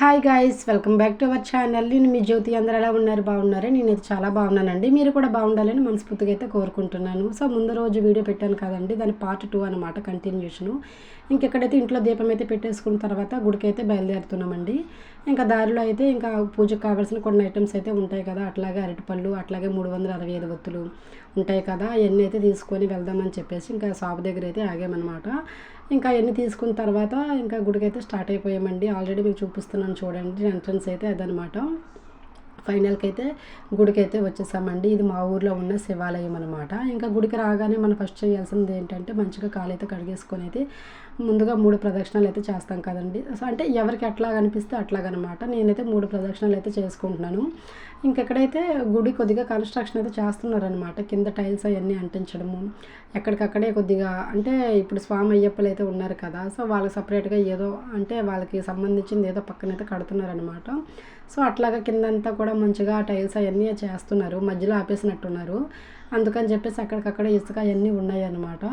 Hi guys welcome back to our channel నేను మీ జ్యోతి అందరు ఎలా ఉన్నారు? బాగున్నారు? నేనైతే చాలా బాగున్నానండి. మీరు కూడా బాగుండాలని మనస్ఫూర్తిగా అయితే కోరుకుంటున్నాను. సో ముందు రోజు వీడియో పెట్టాను కదండి. దాని పార్ట్ టూ అనమాట కంటిన్యూషను ఇంకెక్కడైతే ఇంట్లో దీపం అయితే పెట్టేసుకున్న తర్వాత గుడికి అయితే బయలుదేరుతున్నామండి. ఇంకా దారిలో అయితే ఇంకా పూజకు కావాల్సిన కొన్ని ఐటమ్స్ అయితే ఉంటాయి కదా. అట్లాగే అరటిపళ్ళు అట్లాగే మూడు వందల అరవై ఐదు ఒత్తులు ఉంటాయి కదా. అవన్నీ అయితే తీసుకొని వెళ్దామని చెప్పేసి ఇంకా షాప్ దగ్గర అయితే ఆగామన్నమాట. ఇంకా అవన్నీ తీసుకున్న తర్వాత ఇంకా గుడికైతే స్టార్ట్ అయిపోయామండి. ఆల్రెడీ మీకు చూపిస్తున్నాను చూడండి ఎంట్రన్స్ అయితే అదనమాట. ఫైనల్కి అయితే గుడికి అయితే వచ్చేసామండి. ఇది మా ఊర్లో ఉన్న శివాలయం అనమాట ఇంకా గుడికి రాగానే మనం ఫస్ట్ చేయాల్సింది ఏంటంటే మంచిగా కాలు అయితే కడిగేసుకొని అయితే ముందుగా మూడు ప్రదక్షిణలు అయితే చేస్తాం కదండి. సో అంటే ఎవరికి ఎట్లా అనిపిస్తే అట్లాగనమాట. నేనైతే మూడు ప్రదక్షిణలు అయితే చేసుకుంటున్నాను. ఇంకెక్కడైతే గుడి కొద్దిగా కన్స్ట్రక్షన్ అయితే చేస్తున్నారనమాట. కింద టైల్స్ అవన్నీ అంటించడము. ఎక్కడికక్కడే కొద్దిగా అంటే ఇప్పుడు స్వామి అయ్యప్పలు అయితే ఉన్నారు కదా. సో వాళ్ళకి సపరేట్గా ఏదో అంటే వాళ్ళకి సంబంధించింది ఏదో పక్కనైతే కడుతున్నారనమాట. సో అట్లాగా కిందంతా కూడా మంచిగా టైల్స్ అవన్నీ చేస్తున్నారు. మధ్యలో ఆపేసినట్టున్నారు. అందుకని చెప్పేసి అక్కడికక్కడ ఇసుక అవన్నీ ఉన్నాయి అనమాట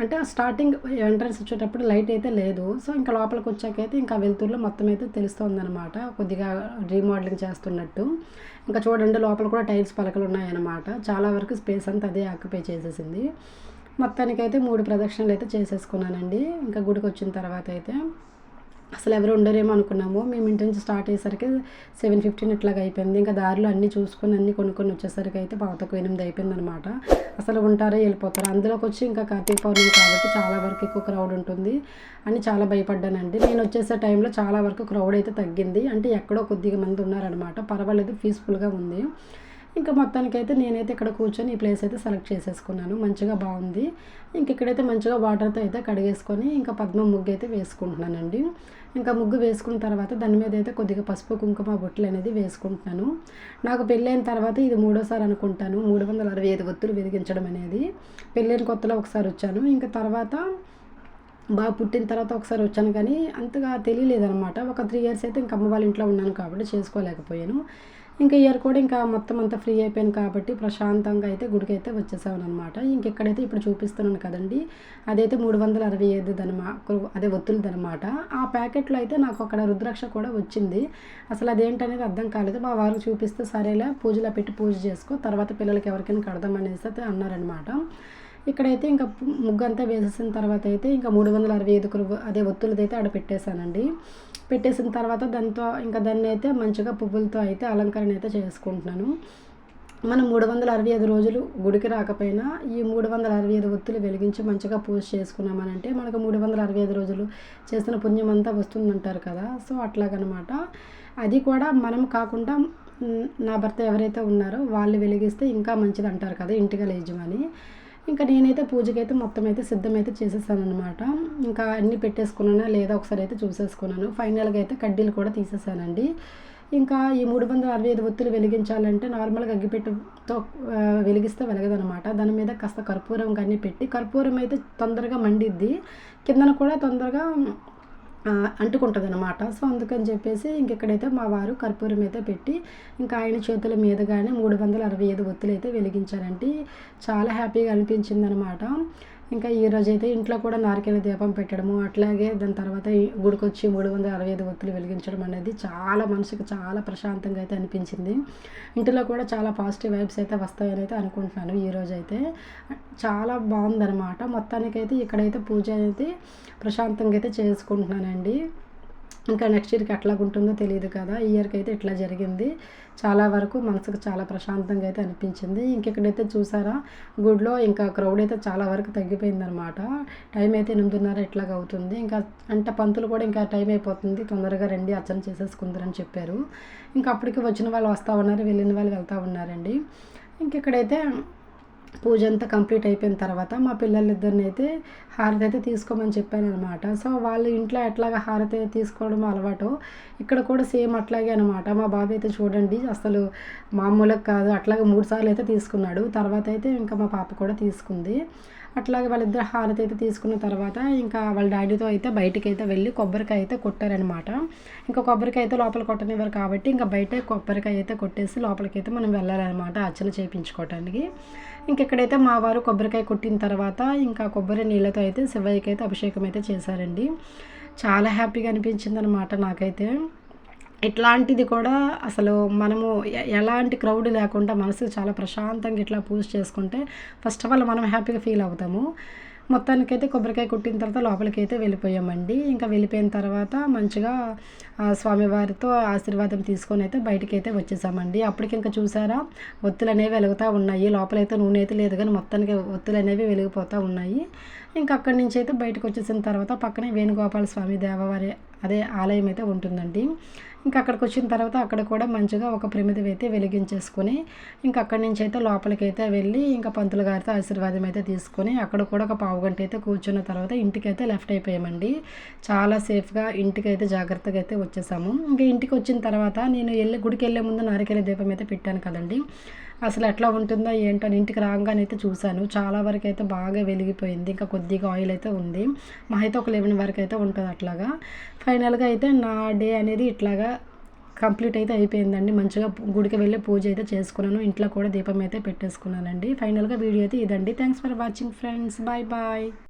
అంటే స్టార్టింగ్ ఎంట్రన్స్ వచ్చేటప్పుడు లైట్ అయితే లేదు. సో ఇంకా లోపలికి వచ్చాకైతే ఇంకా వెలుతురులో మొత్తం అయితే తెలుస్తుందనమాట కొద్దిగా రీమోడలింగ్ చేస్తున్నట్టు. ఇంకా చూడండి లోపల కూడా టైల్స్ పలకలు ఉన్నాయన్నమాట. చాలా వరకు స్పేస్ అంతా అదే ఆక్యుపై చేసేసింది. మొత్తానికైతే మూడు ప్రదక్షిణలు అయితే చేసేసుకున్నానండి. ఇంకా గుడికి వచ్చిన తర్వాత అయితే అసలు ఎవరు ఉండరేమో అనుకున్నాము. మేము ఇంటి నుంచి స్టార్ట్ అయ్యేసరికి సెవెన్ ఫిఫ్టీన్ ఇట్లాగా అయిపోయింది. ఇంకా దారిలో అన్నీ చూసుకొని అన్నీ కొనుక్కొని వచ్చేసరికి అయితే పాతకు ఎనిమిది అయిపోయింది అనమాట అసలు ఉంటారో వెళ్ళిపోతారు అందులోకి వచ్చి ఇంకా కార్తీక పౌర్ణమి కాబట్టి చాలా వరకు ఎక్కువ క్రౌడ్ ఉంటుంది అని చాలా భయపడ్డానండి. నేను వచ్చేసే టైంలో చాలా వరకు క్రౌడ్ అయితే తగ్గింది. అంటే ఎక్కడో కొద్దిగా మంది ఉన్నారనమాట పర్వాలేదు పీస్ఫుల్గా ఉంది. ఇంకా మొత్తానికైతే నేనైతే ఇక్కడ కూర్చొని ఈ ప్లేస్ అయితే సెలెక్ట్ చేసేసుకున్నాను. మంచిగా బాగుంది. ఇంక ఇక్కడైతే మంచిగా వాటర్తో అయితే కడిగేసుకొని ఇంకా పద్మ ముగ్గు అయితే వేసుకుంటున్నానండి. ఇంకా ముగ్గు వేసుకున్న తర్వాత దాని మీద అయితే కొద్దిగా పసుపు కుంకుమ బొట్లు అనేది వేసుకుంటున్నాను. నాకు పెళ్ళైన తర్వాత ఇది మూడోసారి అనుకుంటాను. మూడు వందల అరవై ఐదు ఒత్తులు వెలిగించడం అనేది. పెళ్ళైన కొత్తలో ఒకసారి వచ్చాను. ఇంకా తర్వాత బాగా పుట్టిన తర్వాత ఒకసారి వచ్చాను కానీ అంతగా తెలియలేదనమాట ఒక త్రీ ఇయర్స్ అయితే ఇంకా అమ్మ వాళ్ళ ఇంట్లో ఉన్నాను కాబట్టి చేసుకోలేకపోయాను. ఇంకా ఇయర్ కూడా ఇంకా మొత్తం అంతా ఫ్రీ అయిపోయాను కాబట్టి ప్రశాంతంగా అయితే గుడికి అయితే వచ్చేసాను అనమాట ఇంకెక్కడైతే ఇప్పుడు చూపిస్తున్నాను కదండి అదైతే మూడు వందల అరవై ఐదు దనమా అదే ఒత్తులదనమాట ఆ ప్యాకెట్లో అయితే నాకు అక్కడ రుద్రాక్ష కూడా వచ్చింది. అసలు అదేంటనేది అర్థం కాలేదు. మా వారు చూపిస్తే సరేలే పూజలో పెట్టి పూజ చేసుకో తర్వాత పిల్లలకి ఎవరికైనా కడదాం అనేసి అయితే అన్నారనమాట. ఇక్కడైతే ఇంకా ముగ్గు అంతా వేసేసిన తర్వాత అయితే ఇంకా మూడు వందల అరవై ఐదు అదే ఒత్తులదైతే అయితే ఆడ పెట్టేశానండి. పెట్టేసిన తర్వాత దాంతో ఇంకా దాన్ని అయితే మంచిగా పువ్వులతో అయితే అలంకరణ అయితే చేసుకుంటున్నాను. మనం మూడు వందల అరవై ఐదు రోజులు గుడికి రాకపోయినా ఈ మూడు వందల అరవై ఐదు ఒత్తులు వెలిగించి మంచిగా పూజ చేసుకున్నామనంటే మనకు మూడు వందల అరవై ఐదు రోజులు చేసిన పుణ్యం అంతా వస్తుందంటారు కదా. సో అట్లాగనమాట. అది కూడా మనం కాకుండా నా భర్త ఎవరైతే ఉన్నారో వాళ్ళు వెలిగిస్తే ఇంకా మంచిది అంటారు కదా ఇంటికి యజమాని. ఇంకా నేనైతే పూజకైతే మొత్తం అయితే సిద్ధమైతే చేసేసాను అనమాట ఇంకా అన్నీ పెట్టేసుకున్నానా లేదా ఒకసారి అయితే చూసేసుకున్నాను. ఫైనల్గా అయితే కడ్డీలు కూడా తీసేసానండి. ఇంకా ఈ మూడు వందల అరవై ఐదు ఒత్తులు వెలిగించాలంటే నార్మల్గా అగ్గిపెట్టుతో వెలిగిస్తే వెలగదనమాట దాని మీద కాస్త కర్పూరం కానీ పెట్టి కర్పూరం అయితే తొందరగా మండిద్ది. కిందన కూడా తొందరగా అంటుకుంటుంది అనమాట సో అందుకని చెప్పేసి ఇంకెక్కడైతే మా వారు కర్పూరం అయితే పెట్టి ఇంకా ఆయన చేతుల మీదుగానే మూడు వందల అరవై ఐదు ఒత్తులు అయితే వెలిగించారంటే చాలా హ్యాపీగా అనిపించింది అనమాట ఇంకా ఈరోజు అయితే ఇంట్లో కూడా నారికేల దీపం పెట్టడము అట్లాగే దాని తర్వాత గుడికొచ్చి మూడు వందల అరవై ఐదు ఒత్తులు వెలిగించడం అనేది చాలా మనసుకు చాలా ప్రశాంతంగా అయితే అనిపించింది. ఇంటిలో కూడా చాలా పాజిటివ్ వైబ్స్ అయితే వస్తాయని అయితే అనుకుంటున్నాను ఈరోజు అయితే చాలా బాగుందనమాట మొత్తానికైతే ఇక్కడైతే పూజ అయితే ప్రశాంతంగా అయితే చేసుకుంటున్నానండి. ఇంకా నెక్స్ట్ ఇయర్కి ఎట్లా ఉంటుందో తెలియదు కదా. ఈ ఇయర్కి అయితే ఇట్లా జరిగింది. చాలా వరకు మనసుకు చాలా ప్రశాంతంగా అయితే అనిపించింది. ఇంకెక్కడైతే చూసారా గుడిలో ఇంకా క్రౌడ్ అయితే చాలా వరకు తగ్గిపోయింది అనమాట టైం అయితే ఎనిమిదిన్నర ఇట్లాగ అవుతుంది. ఇంకా అంటే పంతులు కూడా ఇంకా టైం అయిపోతుంది. తొందరగా రండి అర్చన చేసేసుకుందరని చెప్పారు. ఇంకా అప్పటికి వచ్చిన వాళ్ళు వస్తూ ఉన్నారు వెళ్ళిన వాళ్ళు వెళ్తూ ఉన్నారండి. ఇంకెక్కడైతే పూజ అంతా కంప్లీట్ అయిపోయిన తర్వాత మా పిల్లలిద్దరిని అయితే హారతి అయితే తీసుకోమని చెప్పాను అనమాట సో వాళ్ళు ఇంట్లో ఎట్లాగ హారతి తీసుకోవడం అలవాటు ఇక్కడ కూడా సేమ్ అట్లాగే అనమాట మా బాబు అయితే చూడండి అసలు మామూలుగా కాదు అట్లాగే మూడు సార్లు అయితే తీసుకున్నాడు. తర్వాత అయితే ఇంకా మా పాప కూడా తీసుకుంది. అట్లాగే వాళ్ళిద్దరు హారతి అయితే తీసుకున్న తర్వాత ఇంకా వాళ్ళ డాడీతో అయితే బయటికి అయితే వెళ్ళి కొబ్బరికాయ అయితే కొట్టారనమాట ఇంకా కొబ్బరికాయ అయితే లోపల కొట్టనివ్వరు కాబట్టి ఇంకా బయట కొబ్బరికాయ అయితే కొట్టేసి లోపలికి అయితే మనం వెళ్ళాలన్నమాట అర్చన చేయించుకోవటానికి ఇంకా ఇక్కడైతే మా వారు కొబ్బరికాయ కొట్టిన తర్వాత ఇంకా కొబ్బరి నీళ్ళతో అయితే శివయ్యకి అయితే అభిషేకం అయితే చేశారండి. చాలా హ్యాపీగా అనిపించింది అనమాట నాకైతే. ఇట్లాంటిది కూడా అసలు మనము ఎలాంటి క్రౌడ్ లేకుండా మనసు చాలా ప్రశాంతంగా ఇట్లా పూజ చేసుకుంటే ఫస్ట్ ఆఫ్ ఆల్ మనం హ్యాపీగా ఫీల్ అవుతాము. మొత్తానికైతే కొబ్బరికాయ కొట్టిన తర్వాత లోపలికి అయితే వెళ్ళిపోయామండి. ఇంకా వెళ్ళిపోయిన తర్వాత మంచిగా స్వామివారితో ఆశీర్వాదం తీసుకొని అయితే బయటికి అయితే వచ్చేసామండి. అప్పటికి ఇంకా చూసారా ఒత్తులు అనేవి వెలుగుతూ ఉన్నాయి. లోపలైతే నూనె అయితే లేదు కానీ మొత్తానికి ఒత్తులు అనేవి వెలిగిపోతూ ఉన్నాయి. ఇంకా అక్కడి నుంచి అయితే బయటకు వచ్చేసిన తర్వాత పక్కనే వేణుగోపాల స్వామి దేవవారి అదే ఆలయం అయితే ఉంటుందండి. ఇంకా అక్కడికి వచ్చిన తర్వాత అక్కడ కూడా మంచిగా ఒక ప్రమిది అయితే వెలిగించేసుకొని ఇంకా అక్కడి నుంచి అయితే లోపలికి అయితే వెళ్ళి ఇంకా పంతులు గారితో ఆశీర్వాదం అయితే తీసుకొని అక్కడ కూడా ఒక పావు గంట అయితే కూర్చున్న తర్వాత ఇంటికి అయితే లెఫ్ట్ అయిపోయామండి. చాలా సేఫ్గా ఇంటికి అయితే జాగ్రత్తగా అయితే వచ్చేసాము. ఇంకా ఇంటికి వచ్చిన తర్వాత నేను వెళ్ళి గుడికి వెళ్ళే ముందు నారికేల దీపం అయితే పెట్టాను కదండి. అసలు ఎట్లా ఉంటుందో ఏంటో అని ఇంటికి రాగానే అయితే చూశాను. చాలా వరకు అయితే బాగా వెలిగిపోయింది. ఇంకా కొద్దిగా ఆయిల్ అయితే ఉంది. మా అయితే ఒక లెవెన్ వరకు అయితే ఉంటుంది అట్లాగా. ఫైనల్గా అయితే నా డే అనేది ఇట్లాగా కంప్లీట్ అయితే అయిపోయిందండి. మంచిగా గుడికి వెళ్ళి పూజ అయితే చేసుకున్నాను. ఇంట్లో కూడా దీపం అయితే పెట్టేసుకున్నానండి. ఫైనల్గా వీడియో అయితే ఇదండి. Thanks for watching friends bye bye